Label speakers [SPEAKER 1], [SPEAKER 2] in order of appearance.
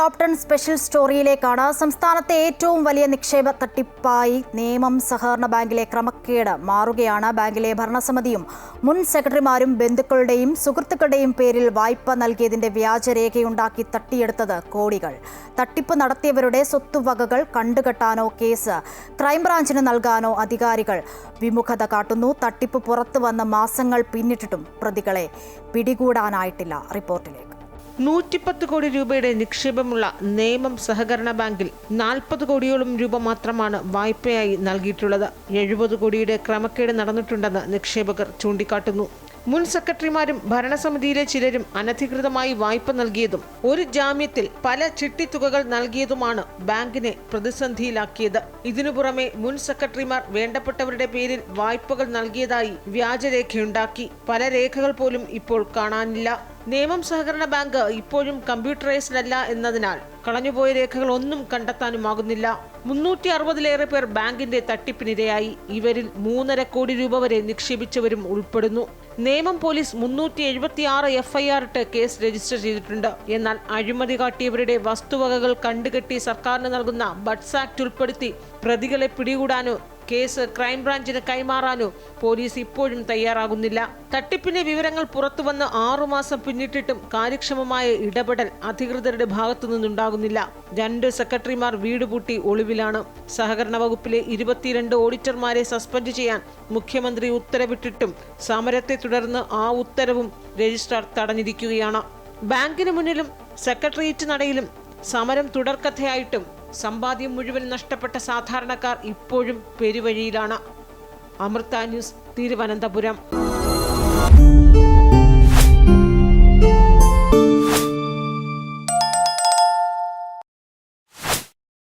[SPEAKER 1] Top ten special സ്റ്റോറിയിലേക്കാണ് സംസ്ഥാനത്തെ ഏറ്റവും വലിയ നിക്ഷേപ തട്ടിപ്പായി നേമം സഹകരണ ബാങ്കിലെ ക്രമക്കേട് മാറുകയാണ്. ബാങ്കിലെ ഭരണസമിതിയും മുൻ സെക്രട്ടറിമാരും ബന്ധുക്കളുടെയും സുഹൃത്തുക്കളുടെയും പേരിൽ വായ്പ നൽകിയതിന്റെ വ്യാജരേഖയുണ്ടാക്കി തട്ടിയെടുത്തത് കോടികൾ. തട്ടിപ്പ് നടത്തിയവരുടെ സ്വത്തുവകകൾ കണ്ടുകെട്ടാനോ കേസ് ക്രൈംബ്രാഞ്ചിന് നൽകാനോ അധികാരികൾ വിമുഖത കാട്ടുന്നു. തട്ടിപ്പ് പുറത്തു വന്ന മാസങ്ങൾ പിന്നിട്ടിട്ടും പ്രതികളെ പിടികൂടാനായിട്ടില്ല റിപ്പോർട്ടിലേക്ക്.
[SPEAKER 2] നൂറ്റിപ്പത്ത് കോടി രൂപയുടെ നിക്ഷേപമുള്ള നേമം സഹകരണ ബാങ്കിൽ നാൽപ്പത് കോടിയോളം രൂപ മാത്രമാണ് വായ്പയായി നൽകിയിട്ടുള്ളത്. എഴുപത് കോടിയുടെ ക്രമക്കേട് നടന്നിട്ടുണ്ടെന്ന് നിക്ഷേപകർ ചൂണ്ടിക്കാട്ടുന്നു. മുൻ സെക്രട്ടറിമാരും ഭരണസമിതിയിലെ ചിലരും അനധികൃതമായി വായ്പ നൽകിയതും ഒരു ജാമ്യത്തിൽ പല ചിട്ടിത്തുകകൾ നൽകിയതുമാണ് ബാങ്കിനെ പ്രതിസന്ധിയിലാക്കിയത്. ഇതിനു പുറമെ മുൻ സെക്രട്ടറിമാർ വേണ്ടപ്പെട്ടവരുടെ പേരിൽ വായ്പകൾ നൽകിയതായി വ്യാജരേഖയുണ്ടാക്കി. പല രേഖകൾ പോലും ഇപ്പോൾ കാണാനില്ല. നിയമം സഹകരണ ബാങ്ക് ഇപ്പോഴും കമ്പ്യൂട്ടറൈസ്ഡ് അല്ല എന്നതിനാൽ കളഞ്ഞുപോയ രേഖകൾ ഒന്നും കണ്ടെത്താനുമാകുന്നില്ല. മുന്നൂറ്റി അറുപതിലേറെ പേർ ബാങ്കിന്റെ തട്ടിപ്പിനിരയായി. ഇവരിൽ മൂന്നര കോടി രൂപ വരെ നിക്ഷേപിച്ചവരും ഉൾപ്പെടുന്നു. നേമം പോലീസ് മുന്നൂറ്റി എഴുപത്തി ആറ് എഫ്ഐആർ ഇട്ട് കേസ് രജിസ്റ്റർ ചെയ്തിട്ടുണ്ട്. എന്നാൽ അഴിമതി കാട്ടിയവരുടെ വസ്തുവകകൾ കണ്ടുകെട്ടി സർക്കാരിന് നൽകുന്ന ബഡ്സ് ആക്ട് ഉൾപ്പെടുത്തി പ്രതികളെ പിടികൂടാനോ കേസ് ക്രൈംബ്രാഞ്ചിന് കൈമാറാനോ പോലീസ് ഇപ്പോഴും തയ്യാറാകുന്നില്ല. തട്ടിപ്പിന്റെ വിവരങ്ങൾ പുറത്തുവന്ന് ആറുമാസം പിന്നിട്ടിട്ടും കാര്യക്ഷമമായ ഇടപെടൽ അധികൃതരുടെ ഭാഗത്തു നിന്നുണ്ടാകുന്നില്ല. രണ്ട് സെക്രട്ടറിമാർ വീട് പൂട്ടി ഒളിവിലാണ്. സഹകരണ വകുപ്പിലെ ഇരുപത്തിരണ്ട് ഓഡിറ്റർമാരെ സസ്പെൻഡ് ചെയ്യാൻ മുഖ്യമന്ത്രി ഉത്തരവിട്ടിട്ടും സമരത്തെ തുടർന്ന് ആ ഉത്തരവും രജിസ്ട്രാർ തടഞ്ഞിരിക്കുകയാണ്. ബാങ്കിന് മുന്നിലും സെക്രട്ടേറിയറ്റ് നടയിലും സമരം തുടർക്കഥയായിട്ടും സമ്പാദ്യം മുഴുവൻ നഷ്ടപ്പെട്ട സാധാരണക്കാർ ഇപ്പോഴും പെരുവഴിയിലാണ്. അമൃത ന്യൂസ് തിരുവനന്തപുരം.